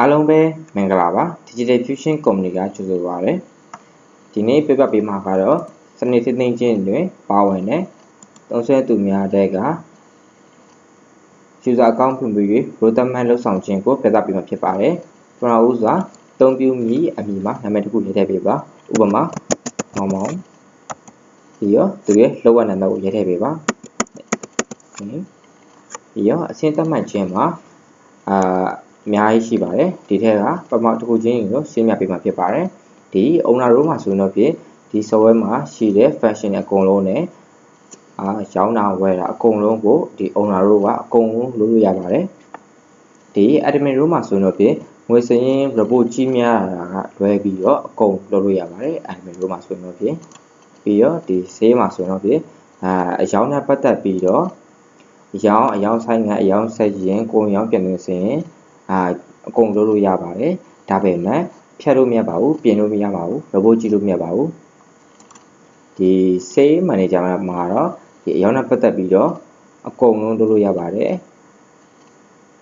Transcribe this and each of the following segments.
အားလုံးပဲမင်္ဂလာပါ Digital Fusion Company ကကြိုဆိုပါရစေဒီနေ့ပြပြပေးမှာကတော့စနစ်သိသိချင်းတွင်ပါဝင်တဲ့သုံးဆွဲသူများတဲ့က user account ဖွင့်ပြီး roadmap လောက်ဆောင်ခြင်းကိုပြသပေးမှာဖြစ်ပါတယ်ပထမဦးစွာအသုံးပြုမိအမည်မှာနာမည်တစ်ခုရေးထည့်ပေးပါဥပမာမောင်မောင်ပြီးတော့သူရဲ့လောက်ရနာမည်ကိုရေးထည့်ပေးပါပြီးတော့အဆင့်သတ်မှတ်ခြင်းမှာအာ အများကြီးရှိပါတယ်ဒီထက်ကပထမတစ်ခုချင်းကိုရှင်းပြပေးမှာဖြစ်ပါတယ်ဒီ owner row မှာဆိုရင်တော့ဖြင့်ဒီ software မှာရှိတဲ့ function အကုန်လုံးနဲ့အာရောင်းတာဝယ်တာအကုန်လုံးကိုဒီ owner row ကအကုန်လုံးလုပ်လို့ရပါတယ်ဒီ admin row မှာဆိုရင်တော့ဖြင့်ငွေစရင်း report ကြီးများတာကလွဲပြီးတော့အကုန်လုပ်လို့ရပါတယ် admin row မှာဆိုရင်တော့ဖြင့်ပြီးတော့ဒီ save မှာဆိုရင်တော့ဖြင့်အာအရောင်းနဲ့ပတ်သက်ပြီးတော့အရောင်းအရောင်းဆိုင်ကအရောင်းဆက်ရင်ကိုယ်ရောင်းပြန်နေစရင် အာအကုန်လုပ်လို့ရပါတယ်ဒါပေမဲ့ဖြတ်လို့မရပါဘူးပြင်လို့မရပါဘူး report ကြည့်လို့မရပါဘူးဒီ sales manager မှာတော့ဒီအရောင်းနဲ့ပတ်သက်ပြီးတော့အကုန်လုံးလုပ်လို့ရပါတယ်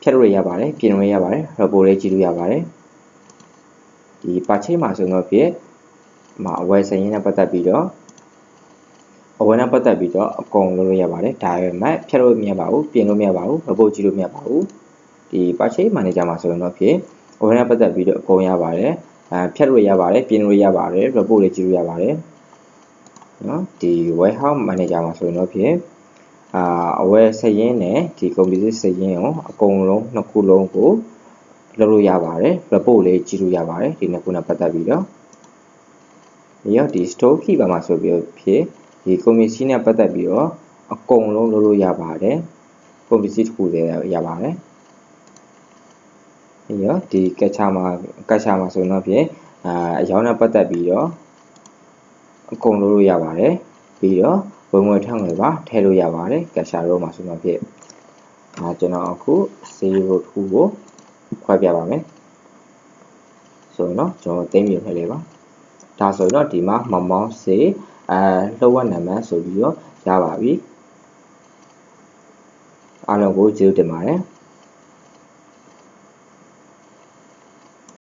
ဖြတ်လို့ရပါတယ်ပြင်လို့ရပါတယ် report လေးကြည့်လို့ရပါတယ်ဒီ purchase မှာဆိုတော့ဖြစ်မှာအဝယ်စရင်နဲ့ပတ်သက်ပြီးတော့အဝယ်နဲ့ပတ်သက်ပြီးတော့အကုန်လုပ်လို့ရပါတယ်ဒါပေမဲ့ဖြတ်လို့မရပါဘူးပြင်လို့မရပါဘူး report ကြည့်လို့မရပါဘူး ဒီ purchase manager မှာဆိုရင်တော့ဖြစ်အဝယ်နဲ့ပတ်သက်ပြီးတော့အကုန်ရပါတယ်အဲဖြတ်လို့ရပါတယ်ပြင်လို့ရပါတယ် report လေးကြည့်လို့ရပါတယ်နော်ဒီ warehouse manager မှာဆိုရင်တော့ဖြစ်အာအဝယ်စရင်နဲ့ဒီ composite စရင်ကိုအကုန်လုံးနှစ်ခုလုံးကိုလုပ်လို့ရပါတယ် report လေးကြည့်လို့ရပါတယ်ဒီနှစ်ခုနဲ့ပတ်သက်ပြီးတော့ပြီးတော့ဒီ store keeper မှာဆိုပြီးဖြစ်ဒီ commission နဲ့ပတ်သက်ပြီးတော့အကုန်လုံးလုပ်လို့ရပါတယ် commission တစ်ခုတည်းရပါတယ် ပြီးတော့ဒီ capture မှာ capture မှာဆိုတော့ဖြစ်အာအရောင်းနဲ့ပတ်သက်ပြီးတော့အကုန်လုပ်လို့ရပါတယ်ပြီးတော့ဝင်ဝင်ထည့်ငွေပါထည့်လို့ရပါတယ် capture ရောမှာဆိုတော့ဖြစ်အာကျွန်တော်အခု save ကိုတစ်ခုကိုခွဲပြပါမယ်ဆိုတော့ကျွန်တော်သိမ်းပြထည့်လေးပါဒါဆိုတော့ဒီမှာမောင်မောင်စေအဲလှုပ်ဝက်နံပါတ်ဆိုပြီးတော့ရပါပြီအားလုံးကိုကျေးဇူးတင်ပါတယ်